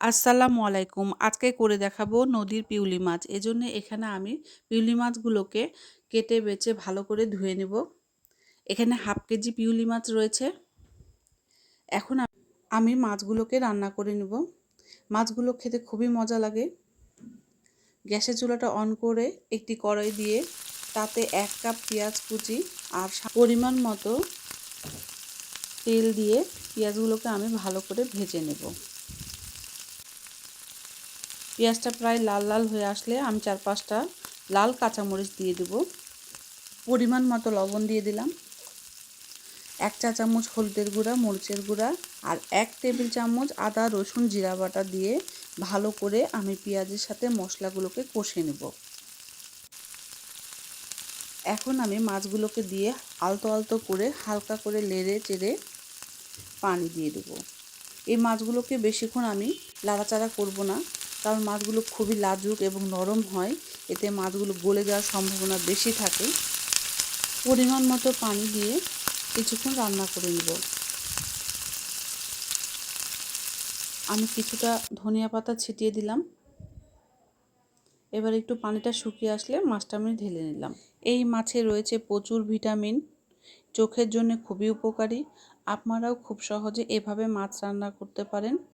আসসালামু আলাইকুম। আজকে করে দেখাবো নদীর পিউলি মাছ। এজন্য এখানে আমি পিউলি মাছগুলোকে কেটে বেছে ভালো করে ধুয়ে নেব। এখানে হাফ কেজি পিউলি মাছ রয়েছে। এখন আমি মাছগুলোকে রান্না করে নেব। মাছগুলো খেতে খুবই মজা লাগে। গ্যাসের চুলাটা অন করে একটি কড়াই দিয়ে তাতে এক কাপ পেঁয়াজ কুচি আর পরিমাণ মতো তেল দিয়ে পেঁয়াজগুলোকে আমি ভালো করে ভেজে নেব। পেঁয়াজটা প্রায় লাল লাল হয়ে আসলে আমি চার পাঁচটা লাল কাঁচামরিচ দিয়ে দেব। পরিমাণ মতো লবণ দিয়ে দিলাম। এক চা চামচ হলদের গুঁড়া, মরিচের গুঁড়া আর এক টেবিল চামচ আদা, রসুন, জিরা বাটা দিয়ে ভালো করে আমি পেঁয়াজের সাথে মশলাগুলোকে কষে নেব। এখন আমি মাছগুলোকে দিয়ে আলতো আলতো করে হালকা করে লেড়ে চেড়ে পানি দিয়ে দেবো। এই মাছগুলোকে বেশিক্ষণ আমি লাড়াচাড়া করব না। কারণ মাছগুলো খুবই লাজুক এবং নরম হয়। এতে মাছগুলো গলে যাওয়ার সম্ভাবনা বেশি থাকে। পরিমাণ মতো পানি দিয়ে কিছুক্ষণ রান্না করে নেব। আমি কিছুটা ধনিয়া পাতা ছিটিয়ে দিলাম। এবার একটু পানিটা শুকিয়ে আসলে মাছটা আমি ঢেলে নিলাম। এই মাছে রয়েছে প্রচুর ভিটামিন। চোখের জন্য খুবই উপকারী। আপনারাও খুব সহজে এভাবে মাছ রান্না করতে পারেন।